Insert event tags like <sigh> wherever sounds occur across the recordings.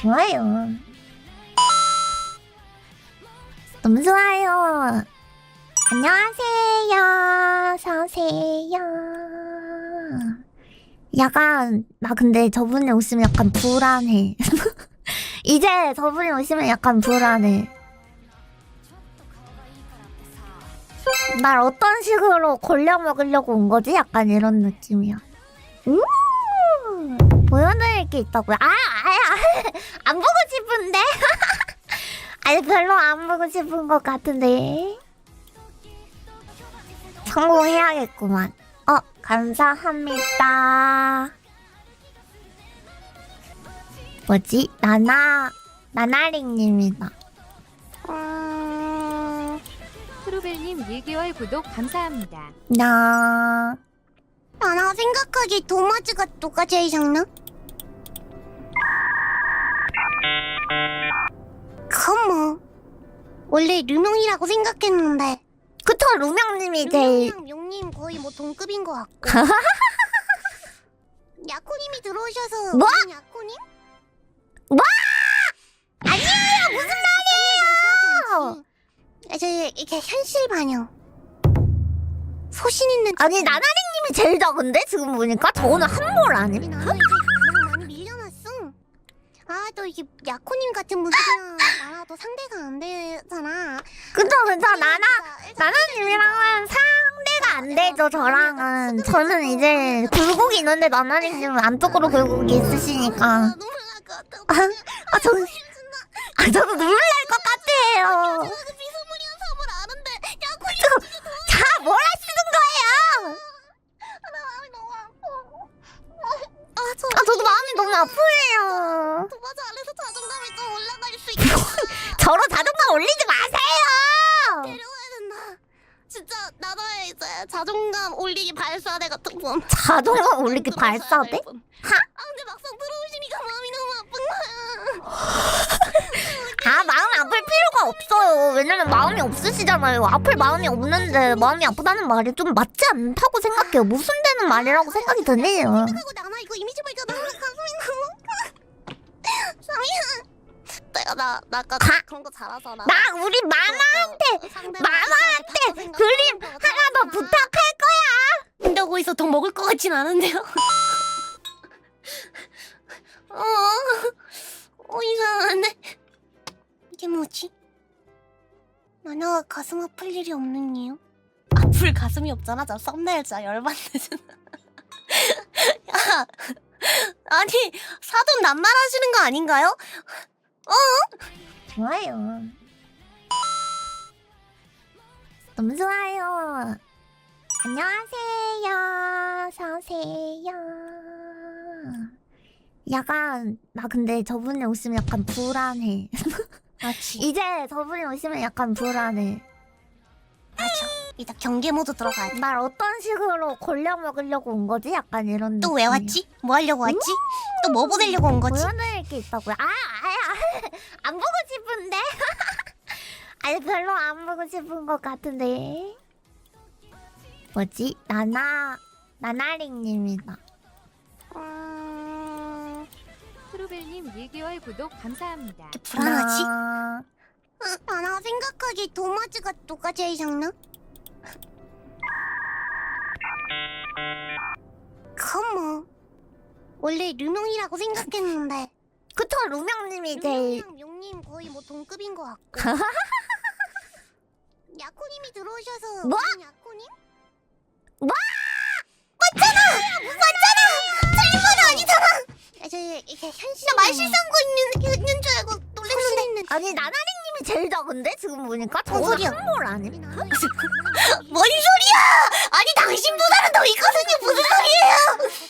좋아요. 너무 좋아요. 안녕하세요. 어서오세요. 약간, 나 근데 저분이 오시면 약간 불안해. <laughs> 이제 저분이 오시면 약간 불안해. 날 어떤 식으로 골려 먹으려고 온 거지? 약간 이런 느낌이야. 우! 게 있다고요? 아, 아야, <laughs> 안 보고 싶은데? <laughs> 아니, 별로 안 보고 싶은 것 같은데. 성공해야겠구만. 어, 감사합니다. 뭐지? 나나, 나나링님이다. 음, 트루벨님 1개월 구독 감사합니다. 나, 나나 생각하기 도마즈가 누가 제일 작나? 원래 르명이라고 생각했는데 그쵸, 루명님이 제일. 르명이랑 용님 거의 뭐 동급인 것 같고 <laughs> 야코님이 들어오셔서 뭐? 야코님? 아니에요! 무슨 말이에요! 아, 저 이게 현실 반영 소신 있는 아니, 척. 나나링님이 제일 작은데? 지금 보니까? 저거는 한몰 우리 아님? 이제 그냥 많이 밀려났어. 아또 이게 야코님 같은 분들이랑 나라도 상대가 안 되잖아. 그쵸, 그쵸, 나나, 나나님이랑은 상대가 안 되죠, 저랑은. 저는 이제 굴곡이 있는데 나나님은 안쪽으로 굴곡이 있으시니까. 아, 같아. 아, 아, 저는, 아, 저도 눈물 날 것 같아요. 저로 자존감 올리지 마세요! 데려와야 된다. 진짜 나나의 이제 자존감 올리기 발사대 같은 분. 자존감 올리기 발사대? 하? 아 근데 막상 들어오시니까 마음이 너무 아픈 거야. <laughs> 아, 마음 아플 필요가 없어요. 왜냐면 마음이 없으시잖아요. 아플 마음이 없는데 마음이 아프다는 말이 좀 맞지 않다고 생각해요. 모순되는 말이라고 생각이 드네요. 하고 나나 이거 이미지 보니까 너무 가슴이 너무 sam이야. 내가 나, 나 아까 가- 그런 거 잘하잖아. 나 우리 마마한테 마마한테 그림 하나 더 부탁할 거야. 한다고 해서 더 먹을 것 같진 않은데요. <laughs> 어, 어 이상하네. 이게 뭐지? 나나가 가슴 아플 일이 없는 이유? 아플 가슴이 없잖아. 저 썸네일 진짜 열받네. 진짜. <laughs> 야, 아니 사돈 낱말하시는 거 아닌가요? 좋아요. 너무 좋아요. 안녕하세요. 어서오세요. 약간, 나 근데 저분이 오시면 약간 불안해. 맞지. <laughs> 이제 저분이 오시면 약간 불안해. 맞아. 이따 경계 모드 들어가야 돼. 날 어떤 식으로 골려 먹으려고 온 거지? 약간 이런 또 왜 느낌이야. 왔지? 뭐 하려고 왔지? 또 뭐 보내려고 온 거지? 보여드릴 게 있다고요? 아, 아야, 안 보고 싶은데? <laughs> 아니, 별로 안 보고 싶은 것 같은데. 뭐지? 나나, 나나링님이다. 음... 트루벨님 1개월 구독 감사합니다. 이렇게 불안하지? 나... 아, 나 생각하기 도마즈가 누가 제일 작나? <laughs> 컴뭐 원래 르명이라고 생각했는데 그쵸, 루명님이 제일. 르명이랑 용님 거의 뭐 동급인 것 같고 <laughs> 야코님이 들어오셔서 뭐? 야코님? 뭐? 맞잖아! 맞잖아! 잘못 아니잖아! 아, 저 이게 현실 나 말실상고 있는, 있는 줄 알고 놀랐는데 아니, 나나링님이 제일 작은데? 지금 보니까? 소리야? 한몰 아님? <laughs> 뭔 소리야! 아니 당신보다는 더 있거든요 무슨 소리예요?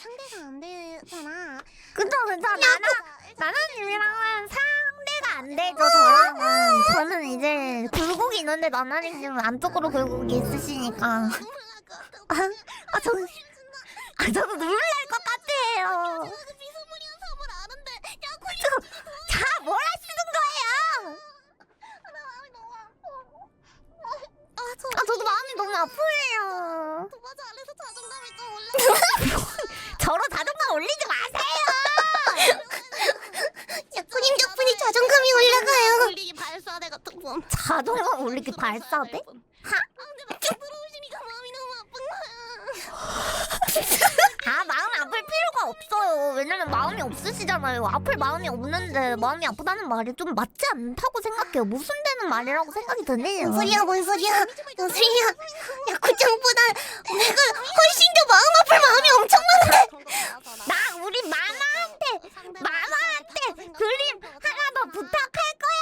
상대가 안 되잖아. 그쵸, 그쵸, 나나, 나나님이랑은 상대가 안 되죠, 저랑은. 저는 이제 굴곡이 있는데 나나님은 안쪽으로 굴곡이 있으시니까. 아, 아, 저는, 아, 저도 눈물 날 것 같아요. 자동으로 올리기 <laughs> 마음이 너무 아픈 거야. <laughs> 아 마음이 아플 필요가 없어요. 왜냐면 마음이 없으시잖아요. 아플 마음이 없는데 마음이 아프다는 말이 좀 맞지 않다고 생각해요. 모순되는 말이라고 생각이 드네요. 뭔 소리야 뭔 소리야. 뭔 소리야. 야 고장보다 내가 훨씬 더 마음 아플 마음이 엄청 많은데 나 우리 마마한테 마마한테 그림 하나 더 부탁할 거야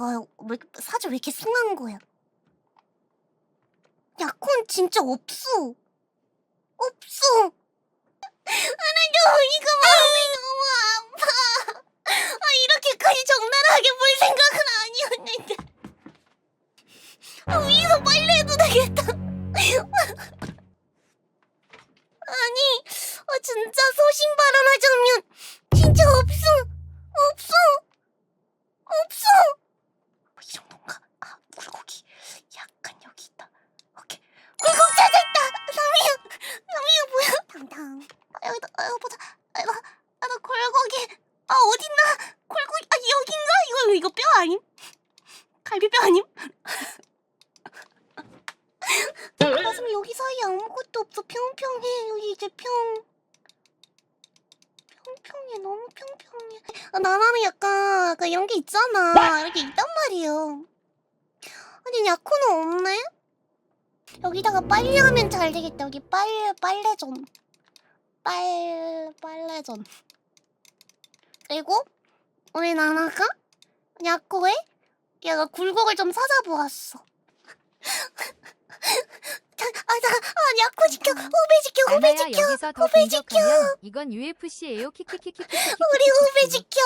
어 왜 사주 왜 이렇게 숭한 거야? 약혼 진짜 없어. 없어. 하나도 이거 마음이 너무 아파. 아 이렇게까지 적나라하게 볼 생각은 아니었는데. 아, 위에서 빨리 해도 되겠다. 아니 아 진짜 소신 발언하자면 진짜 없어. 없어. 없어? 아 굴곡이 약간 여기 있다. 오케이. 굴곡 찾았다! 삼이야! 삼이야 뭐야? 당당. 아 여기다 아 여기 보자. 아 나 아 나 굴곡이 아 어딨나? 굴곡이 아 여긴가? 이거 이거 뼈 아님? 갈비뼈 아님? 가슴 여기 사이에 아무것도 없어. 평평해. 여기 이제 평. 평평해. 너무 평평해. 아, 나나는 약간 약간 이런 게 있잖아. 이렇게 있단 말이에요 아니 야코는 없네 여기다가 빨리 하면 잘 되겠다 여기 빨 빨래전 빨 빨래전 그리고 우리 나나가 야코에 얘가 굴곡을 좀 찾아보았어 <laughs> 자, 아, 자, 아, 야코 지켜, 후배 지켜, 후배 나나야 지켜, 여기서 더 후배 지켜. 공격하면 이건 UFC예요. 키키키키키키. 우리 후배 지켜.